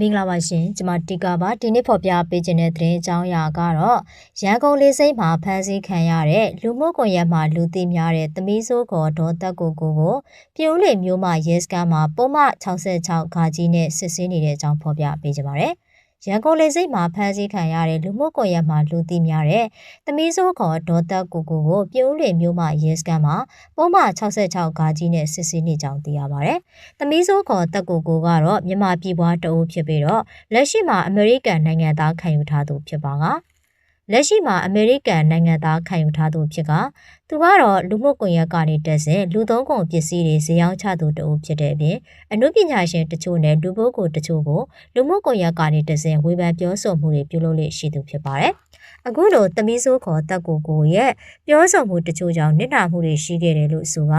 မင်္ဂလာပါရှင်ကျွန်မတီကာပါဒီနေ့ဖော်ပြပေးခြင်းတဲ့သတင်းအကြောင်းအရာကတော့ရန်ကုန်လေးစိတ်မှာဖမ်းဆီးခံရတဲ့လူမှုကွန်ရက်မှာလူသိများတဲ့သမီးစိုးခေါ်ဒေါ်တက်ကိုကိုကိုပြုံးလေမျိုးမှရဲစခန်းမှာပုံမှ66ခါကြီးနဲ့စစ်ဆေးနေတဲ့အကြောင်းဖော်ပြပေးကြပါမယ် ရန်ကုန်လေစိတ်မှာဖမ်းဆီးခံရတဲ့လူမှုကွန်ရက်မှာလူသိများတဲ့သမီးစိုးခေါ်ဒေါ်တက်ကိုကိုကိုပြုံးလေမျိုးမှရဲစခန်းမှာပုံမှ66ခါကြီးနဲ့စစ်ဆေးနေကြောင်းသိရပါဗျ။သမီးစိုးခေါ်တက်ကိုကိုကတော့မြန်မာပြည်ပွားတအုပ်ဖြစ်ပြီးတော့လက်ရှိမှာအမေရိကန်နိုင်ငံသားခံယူထားသူဖြစ်ပါက လက်ရှိမှာအမေရိကန်နိုင်ငံသားခံယူထားသူဖြစ်ကသူကတော့လူမှုကွန်ရက်ကနေတက်စဉ်လူသုံးကုန်ပစ္စည်းတွေဈေးရောင်းချသူတအုပ်ဖြစ်တဲ့အပြင်အမှုပညာရှင်တချို့နဲ့လူပုဂ္ဂိုလ်တချို့ကိုလူမှုကွန်ရက်ကနေတက်စဉ်ဝေဖန်ပြောဆိုမှုတွေပြုလုပ်လေ့ရှိသူဖြစ်ပါတယ်။အခုလိုသမီးဆိုးခေါ်တက်ကိုကိုရဲ့ပြောဆိုမှုတချို့ကြောင့်နစ်နာမှုတွေရှိခဲ့တယ်လို့ဆိုက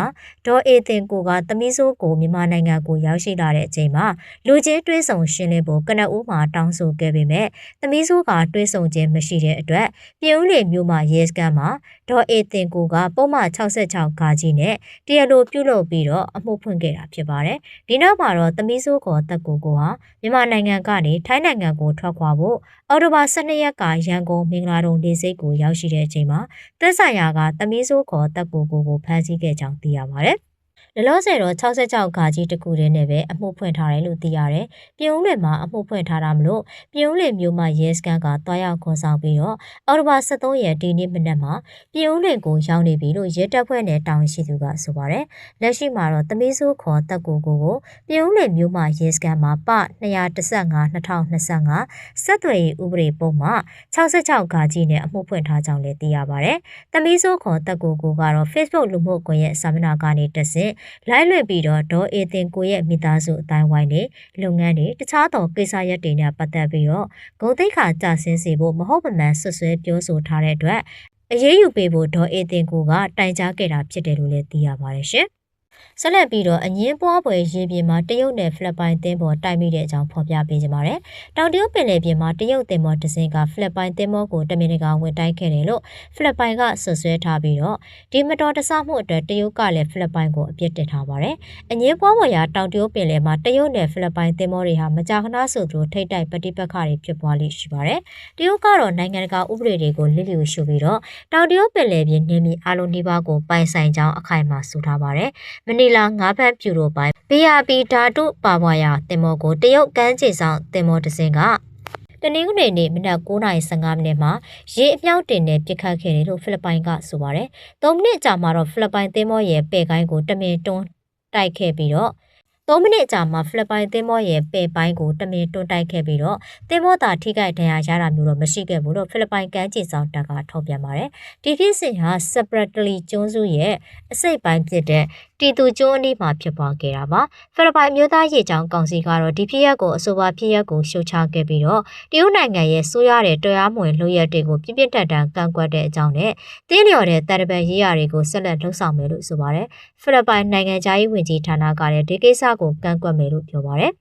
ဒေါ်အေတင်ကိုကသမီးဆိုးကိုမြန်မာနိုင်ငံကိုရောက်ရှိလာတဲ့အချိန်မှာလူချင်းတွဲဆောင်ရှင်းလင်းဖို့ကနဦးမှာတောင်းဆိုခဲ့ပေမဲ့သမီးဆိုးကတွဲဆောင်ခြင်းမရှိတဲ့အတွက်ပြည်ဦးလေမြို့မှာရဲစခန်းမှာဒေါ်အေတင်ကိုကပုံမှန်66ခါကြီးနဲ့တရားလိုပြုလုပ်ပြီးတော့အမှုဖွင့်ခဲ့တာဖြစ်ပါတယ်။ဒီနောက်မှာတော့သမီးဆိုးခေါ်တက်ကိုကိုဟာမြန်မာနိုင်ငံကနေထိုင်းနိုင်ငံကိုထွက်ခွာဖို့အော်တိုဘာ12ရက်ကရန်ကုန်မင်္ဂလာတုံလေးစိတ်ကိုရောက်ရှိတဲ့အချိန်မှာတက်ဆိုင်ရာကသမီးဆိုးခေါ်တက်ကိုကိုကိုဖမ်းဆီးခဲ့ကြောင်းသိရပါတယ်။ လလောဆယ်တော့66ခါကြီးတခုတည်းနဲ့ပဲအမှုဖွင့်ထားတယ်လို့သိရတယ်။ပြည်ဦးလွင်မှာအမှုဖွင့်ထားတာမလို့ပြည်ဦးလွင်မြို့မှာရဲစခန်းကတွားရောက်ခေါ်ဆောင်ပြီးတော့အော်တိုဘာ23ရက်ဒီနေ့မနက်မှာပြည်ဦးလွင်ကိုရောက်နေပြီလို့ရဲတပ်ဖွဲ့နဲ့တောင်းရှိသူကဆိုပါတယ်။လက်ရှိမှာတော့သမီးဆိုးခေါ်တက်ကိုကိုကိုပြည်ဦးလွင်မြို့မှာရဲစခန်းမှာပ215 2025ဆက်သွယ်ရေးဥပဒေပုံမှ66ခါကြီးနဲ့အမှုဖွင့်ထားကြောင်းလည်းသိရပါတယ်။သမီးဆိုးခေါ်တက်ကိုကိုကတော့ Facebook လူမှုကွန်ရက်စာမျက်နှာကနေတက်ဆင့်လိုက်လွှင့်ပြီးတော့ဒေါ်အေတင်ကိုရဲ့မိသားစုအတိုင်းဝိုင်းတွေလုပ်ငန်းတွေတခြားသောကိစ္စရပ်တွေနဲ့ပတ်သက်ပြီးတော့ဂုံသိက္ခာကြဆင်းစေဖို့မဟုတ်မမှန်ဆွဆွဲပြောဆိုထားတဲ့အတွက်အရေးယူပေးဖို့ဒေါ်အေတင်ကိုကတိုင်ကြားခဲ့တာဖြစ်တယ်လို့လည်းသိရပါတယ်ရှင်။ ဆက်လက်ပြီးတော့အငင်းပွားပွဲရေပြင်မှာတရုတ်နယ်ဖလက်ပိုင်းတင်းပေါ်တိုက်မိတဲ့အကြောင်းဖော်ပြပေးကြပါမယ်။တောင်တရုတ်ပင်လယ်ပြင်မှာတရုတ်တင်မော်တစင်းကဖလက်ပိုင်းတင်းမောကိုတမင်တကာဝင်တိုက်ခဲ့တယ်လို့ဖလက်ပိုင်းကဆွဆွဲထားပြီးတော့ဒီမတော်တဆမှုအတွက်တရုတ်ကလည်းဖလက်ပိုင်းကိုအပြစ်တင်ထားပါတယ်။အငင်းပွားပွဲရာတောင်တရုတ်ပင်လယ်မှာတရုတ်နယ်ဖလက်ပိုင်းတင်းမောတွေဟာမကြာခဏဆိုသူထိတ်တိုက်ပဋိပက္ခတွေဖြစ်ပွားလိရှိပါတယ်။တရုတ်ကတော့နိုင်ငံတကာဥပဒေတွေကိုလစ်လျူရှုပြီးတော့တောင်တရုတ်ပင်လယ်ပြင်နေမီအလုံးနှိပါကိုပိုင်ဆိုင်ကြောင်းအခိုင်အမာဆိုထားပါတယ်။မနီလာငါးဖက်ပြူတို့ပိုင်း BRP ဓာတုပါပွားရာတင်မောကိုတရုတ်ကမ်းခြေဆောင်တင်မောတစင်ကတနင်္ဂနွေနေ့မနက်9:15မိနစ်မှာရေအမြောက်တင်နဲ့ပြစ်ခတ်ခဲ့တယ်လို့ဖိလစ်ပိုင်ကဆိုပါတယ်။၃မိနစ်ကြာမှာတော့ဖိလစ်ပိုင်သင်းမောရဲ့ပဲ့ကိုင်းကိုတမင်တွန်းတိုက်ခဲ့ပြီးတော့3မိနစ်ကြာမှဖိလစ်ပိုင်သင်းမောရဲ့ပေပိုင်းကိုတမင်တွန်းတိုက်ခဲ့ပြီးတော့သင်းမောသာထိခိုက်ဒဏ်ရာရတာမျိုးတော့မရှိခဲ့ဘူးလို့ဖိလစ်ပိုင်ကမ်းခြေဆောင်တပ်ကထုတ်ပြန်ပါတယ်။ဒီဖြစ်စဉ်ဟာ separately ကျွန်းစုရဲ့အစိတ်ပိုင်းဖြစ်တဲ့တီတူကျွန်းအနီးမှာဖြစ်ပွားခဲ့တာပါဖိလစ်ပိုင်မျိုးသားရေးချောင်းကောင်စီကတော့ဒီဖြစ်ရပ်ကိုအဆိုပါဖြစ်ရပ်ကိုရှုတ်ချခဲ့ပြီးတော့တရုတ်နိုင်ငံရဲ့ဆိုးရတဲ့တရားမဝင်လုပ်ရက်တွေကိုပြင်းပြင်းထန်ထန်ကန့်ကွက်တဲ့အကြောင်းနဲ့တင်းလျော်တဲ့တာရပန်ရေးရာတွေကိုဆက်လက်လှုပ်ဆောင်မယ်လို့ဆိုပါတယ်ဖိလစ်ပိုင်နိုင်ငံသားရေးဝန်ကြီးဌာနကလည်းဒီကိစ္စကိုကန့်ကွက်မယ်လို့ပြောပါတယ်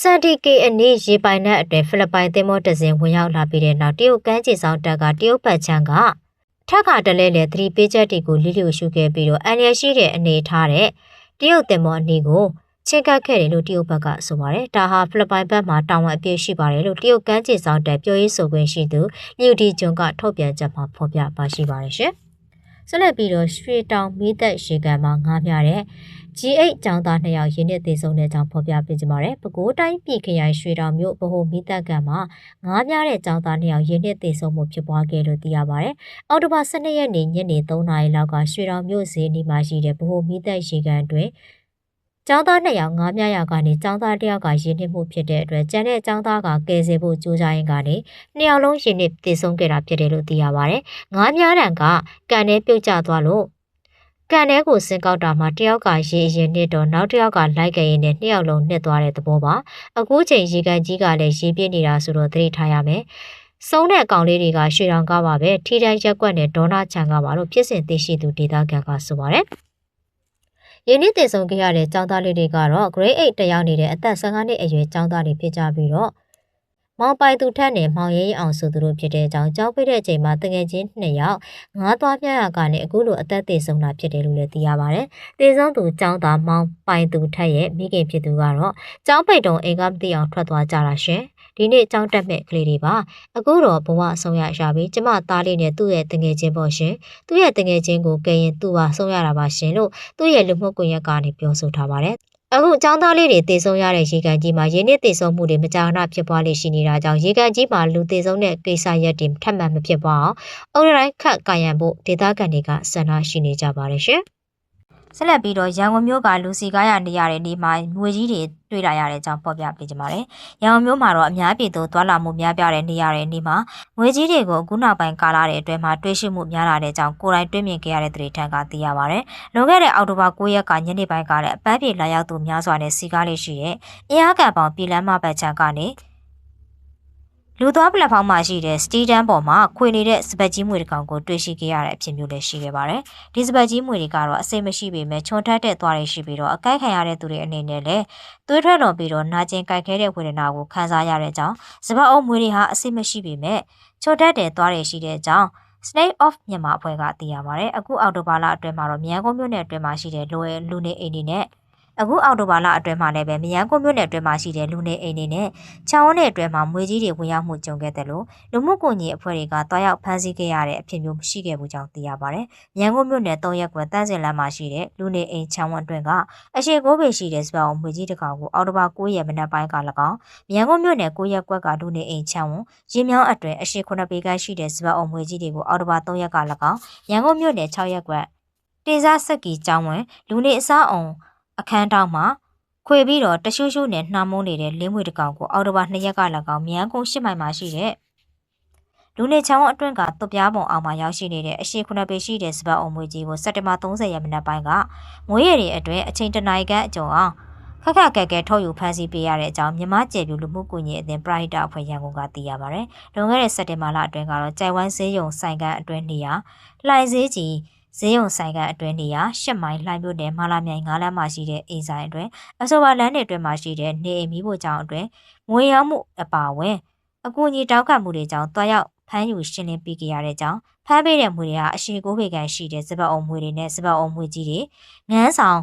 စန်တီကေအနီးရေပိုင်တဲ့အတွဲဖိလစ်ပိုင်သင်းမောတစင်ဝင်ရောက်လာပြီးတဲ့နောက်တရုတ်ကမ်းခြေဆောင်တပ်ကတရုတ်ပတ်ချမ်းက ထက်ခါတလဲလဲသတိပေးချက်တွေကိုလိလျူရှုခဲ့ပြီးတော့အန်ရရှိတဲ့အနေထားတဲ့တရုတ်တင်မောအနီးကိုချင်းကပ်ခဲ့တယ်လို့တရုတ်ဘက်ကဆိုပါတယ်။ဒါဟာဖိလစ်ပိုင်ဘက်မှာတာဝန်အပြည့်ရှိပါတယ်လို့တရုတ်ကမ်းခြေဆောင်တက်ပြောရေးဆိုခွင့်ရှိသူလျူဒီဂျွန်ကထုတ်ပြန်ချက်မှာဖော်ပြပါရှိပါတယ်ရှင်။ ဆက်လက်ပြီးတော့ရွှေတောင်မိသက်ရေကန်မှာငားမြတဲ့ G8 ကျောင်းသား2ယောက်ရင်းနှစ်သေးဆုံးတဲ့အကြောင်းဖော်ပြပေးကြပါမယ်။ပဲခူးတိုင်းပြည်ခရိုင်ရွှေတောင်မြို့ဗဟိုမိသက်ကန်မှာငားများတဲ့ကျောင်းသား2ယောက်ရင်းနှစ်သေးဆုံးမှုဖြစ်ပွားခဲ့လို့သိရပါတယ်။အောက်တိုဘာ12ရက်နေ့ညနေ3နာရီလောက်ကရွှေတောင်မြို့ဈေးနီးမှာရှိတဲ့ဗဟိုမိသက်ရေကန်တွင် ကျောင်းသား2ယောက်ငားမြရကနေကျောင်းသား1ယောက်ကရင်းနှီးမှုဖြစ်တဲ့အတွက်ကျန်တဲ့ကျောင်းသားကကယ်ဆယ်ဖို့ကြိုးစားရင်းကနေနှစ်ယောက်လုံးရင်းနှီးတည်ဆုံးခဲ့တာဖြစ်တယ်လို့သိရပါတယ်။ငားမြရန်ကကန်ထဲပြုတ်ကျသွားလို့ကန်ထဲကိုဆင်းကောက်တာမှာတယောက်ကရေအရင်နှစ်တော့နောက်တယောက်ကလိုက်ကြရင်နဲ့နှစ်ယောက်လုံးနှစ်သွားတဲ့သဘောပါအခုချိန်ရေကန်ကြီးကလည်းရေပြည့်နေတာဆိုတော့သတိထားရမယ်စုံးတဲ့ကောင်လေးတွေကရွှေတောင်ကားပါပဲထိတိုင်းရက်ကွက်နဲ့ဒေါနာချန်ကပါလို့ဖြစ်စဉ်သိရှိသူဒေတာကန်ကဆိုပါတယ် ယင်းနေ့တည်ဆုံခဲ့ရတဲ့ចောင်းသားလေးတွေကတော့ grade 8တက်ရောက်နေတဲ့အသက်15နှစ်အရွယ်ចောင်းသားတွေဖြစ်ကြပြီးတော့မောင်ပိုင်သူထက်နဲ့မောင်ရဲရဲအောင်ဆိုသူတို့ဖြစ်တဲ့အကြောင်းကြောင်းပြတဲ့အချိန်မှာတငယ်ချင်းနှစ်ယောက်ငားသွားပြရကနေအခုလိုအသက်သေဆုံးတာဖြစ်တယ်လို့လည်းသိရပါတယ်။သေဆုံးသူကျောင်းသားမောင်ပိုင်သူထက်ရဲ့မိခင်ဖြစ်သူကတော့ကျောင်းပိတ်တုံအိမ်ကမသိအောင်ထွက်သွားကြတာရှင်။ ဒီနေ့ကျောင်းတက်မဲ့ကလေးတွေပါအခုတော့ဘဝဆုံးရရှာပြီးကျမသားလေးနဲ့သူ့ရဲ့တငယ်ချင်းပေါ့ရှင်သူ့ရဲ့တငယ်ချင်းကိုကဲရင်သူ့ပါဆုံးရတာပါရှင်လို့သူ့ရဲ့လူမှုကွန်ရက်ကနေပြောဆိုထားပါတယ်အခုចောင်းသားလေးတွေတည်ဆုံရတဲ့ရေကန်ကြီးမှာရင်းနှီးတည်ဆုံမှုတွေမကြာခဏဖြစ်ပွားလေရှိနေတာကြောင့်ရေကန်ကြီးမှာလူတည်ဆုံတဲ့ကိစ္စရက်တွေထပ်မံမဖြစ်ပွားအောင်အုပ်ရိုင်းခတ်ကာယံဖို့ဒေသခံတွေကဆန္ဒရှိနေကြပါတယ်ရှင် ဆက်လက်ပြီးတော့ရန်ကုန်မြို့ကလူစီကားရနေရတဲ့နေမှာငွေကြီးတွေတွေ့လာရတဲ့အကြောင်းဖော်ပြပေးကြပါမယ်။ရန်ကုန်မြို့မှာတော့အများပြည်သူသွာလာမှုများပြားတဲ့နေရတဲ့နေမှာငွေကြီးတွေကိုအခုနောက်ပိုင်းကာလတဲ့အတွင်းမှာတွေ့ရှိမှုများလာတဲ့အကြောင်းကိုယ်တိုင်တွေ့မြင်ခဲ့ရတဲ့သတင်းထန်ကသိရပါဗျ။လွန်ခဲ့တဲ့အောက်တိုဘာ9ရက်ကညနေပိုင်းကလည်းအပန်းပြေလာရောက်သူများစွာနဲ့စီကားလေးရှိတဲ့အင်အားကပေါင်ပြည်လမ်းမဘက်ချန်ကနေ လူသွားပလက်ဖောင်းမှာရှိတဲ့စတီဒန်ပေါ်မှာခွေနေတဲ့စပတ်ကြီးမွေတစ်ကောင်ကိုတွေ့ရှိခဲ့ရတဲ့အဖြစ်မျိုးလည်းရှိခဲ့ပါတယ်။ဒီစပတ်ကြီးမွေတွေကတော့အစိမ့်မရှိပေမဲ့ချွန်ထက်တဲ့သွားတွေရှိပြီးတော့အကိုက်ခံရတဲ့သူတွေအနေနဲ့လည်းသွေးထွက်လွန်ပြီးတော့နာကျင်ကြိုက်ခဲတဲ့ဝေဒနာကိုခံစားရတဲ့အကြောင်းစပတ်အုပ်မွေတွေဟာအစိမ့်မရှိပေမဲ့ချွန်ထက်တဲ့သွားတွေရှိတဲ့အကြောင်း Snake of မြန်မာအဖွဲ့ကသိရပါတယ်။အခုအော်တိုဘာလအတွင်းမှာတော့မြန်ကုန်းမြို့နယ်အတွင်းမှာရှိတဲ့လူလူနေအိမ်တွေနဲ့ အခုအော်တိုဘာလအတွင်းမှာလည်းပဲမြန်ကုန်းမြို့နယ်အတွင်းမှာရှိတဲ့လူနေအိမ်တွေနဲ့ချောင်းဝန်းနယ်အတွင်းမှာမွေကြီးတွေဝင်ရောက်မှုကြုံခဲ့တယ်လို့လူမှုကွန်ရက်အဖွဲ့တွေကတွားရောက်ဖမ်းဆီးခဲ့ရတဲ့အဖြစ်မျိုးမရှိခဲ့ဘူးကြောင်းသိရပါတယ်။မြန်ကုန်းမြို့နယ်၃ရက်ကွယ်တန်းစင်လမ်းမှာရှိတဲ့လူနေအိမ်ချောင်းဝန်းအတွင်းကအရှိကိုပေရှိတဲ့စပောင်းမွေကြီးတစ်ကောင်ကိုအော်တိုဘာ9ရက်မနက်ပိုင်းက၎င်းမြန်ကုန်းမြို့နယ်9ရက်ကွက်ကလူနေအိမ်ချောင်းဝန်းရင်းမြောင်းအတွင်းအရှိ9ပေကရှိတဲ့စပောင်းမွေကြီးတွေကိုအော်တိုဘာ3ရက်က၎င်းမြန်ကုန်းမြို့နယ်6ရက်ကွက်တေစားစက်ကီကျောင်းဝန်းလူနေအစားအောင် အခန်းတောက်မှာခွေပြီးတော့တရှုရှုနဲ့နှာမုန်းနေတဲ့လင်းမွေတကောင်ကိုအော်တိုဘာ2ရက်က၎င်းမြန်ကုန်း8မိုင်မှာရှိတဲ့လူနေချောင်းအတွင်းကသွပြားပုံအောင်မှာရောက်ရှိနေတဲ့အရှိခုနှစ်ပေရှိတဲ့စပတ်အုံမွေကြီးကိုစက်တင်ဘာ30ရက်မနက်ပိုင်းကမွေးရည်အတွင်းအချိန်တနာရီခန့်အကြုံအောင်ခက်ခက်ကက်ကဲထုတ်ယူဖမ်းဆီးပေးရတဲ့အကြောင်းမြမကျေပြူလူမှုကွန်ရက်အသင်းပရိုက်တာအဖွဲ့ရန်ကုန်ကသိရပါဗျ။လွန်ခဲ့တဲ့စက်တင်ဘာလအတွင်းကတော့ကြိုင်ဝမ်ဈေးရုံဆိုင်ကန်အတွင်းနေရာလှိုင်ဈေးကြီး ဈေးရုံဆိုင်ကအတွင်းနေရာ၈မိုင်လှိုင်းမြို့နယ်မာလာမြိုင်၅လမ်းမှာရှိတဲ့အိမ်ဆိုင်အတွင်းအဆိုပါလမ်းတွေအတွင်းမှာရှိတဲ့နေအိမ်မီးဖို့ကြောင့်အတွင်းငွေရောင်းမှုအပါအဝင်အကူအညီတောင်းခံမှုတွေကြောင့်တွားရောက်ဖမ်းယူရှင်းလင်းပေးကြရတဲ့ကြောင်းဖမ်းပေးတဲ့မွေတွေဟာအရှိကိုပေကန်ရှိတဲ့စပတ်အုံမွေတွေနဲ့စပတ်အုံမွေကြီးတွေငန်းဆောင်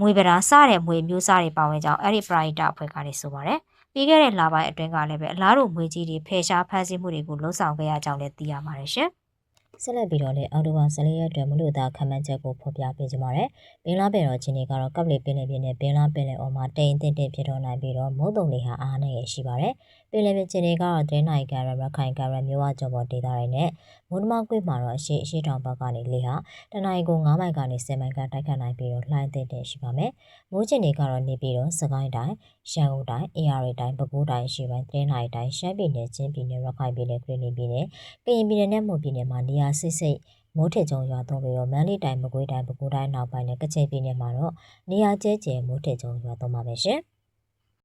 မွေပရာစတဲ့မွေမျိုးစားတွေပါဝင်ကြောင်းအဲ့ဒီပရိုက်တာအဖွဲ့ကနေဆိုပါတယ်ပြီးခဲ့တဲ့လပိုင်းအတွင်းကလည်းပဲအလားတူမွေကြီးတွေဖယ်ရှားဖမ်းဆီးမှုတွေကိုလှုံ့ဆော်ခဲ့ရကြောင်းလည်းသိရပါတယ်ရှင်။ ဆက်လက်ပြီးတော့လည်းအော်တိုဘာ14ရက်အတွင်းမလို့သားခံမှန်းချက်ကိုဖော်ပြပေးကြပါမယ်။ဘင်လာပင်တော်ချင်းတွေကတော့ကပ်လီပင်လယ်ပြင်နဲ့ဘင်လာပင်လယ်အော်မှာတိမ်အထင်တင်ဖြစ်တော်နိုင်ပြီးတော့မုတ်တုံလေးဟာအားနဲ့ရရှိပါတယ်။ပင်လယ်ပြင်ချင်းတွေကတော့ဒဲနိုင်ကရရခိုင်ကရမျိုးဝကျော်ပေါ်ဒေသတွေနဲ့မုံတမကွေ့မှာတော့အရှိအရှိတောင်ဘက်ကနေလေဟာတနင်္ဂနွေ9မိုင်ကနေ10မိုင်ကတိုက်ခတ်နိုင်ပြီးတော့လှိုင်းတဲ့တင်ရှိပါမယ်။မိုးချင်းတွေကတော့နေပြီးတော့စကိုင်းတိုင်း ရှမ်းဦးတိုင်းအေရရီတိုင်းပဲခူးတိုင်းရှိပိုင်းတင်းနိုင်တိုင်းရှမ်းပြည်နယ်ချင်းပြည်နယ်ရခိုင်ပြည်နယ်ခရီးပြည်နယ်ကရင်ပြည်နယ်နဲ့မွန်ပြည်နယ်မှာနေရာစိစိတ်မိုးထစ်ကြုံရွာသွန်းပြီးတော့မန္တလေးတိုင်းမကွေးတိုင်းပဲခူးတိုင်းနောက်ပိုင်းနဲ့ကချင်ပြည်နယ်မှာတော့နေရာကျဲကျဲမိုးထစ်ကြုံရွာသွန်းပါပဲရှင်။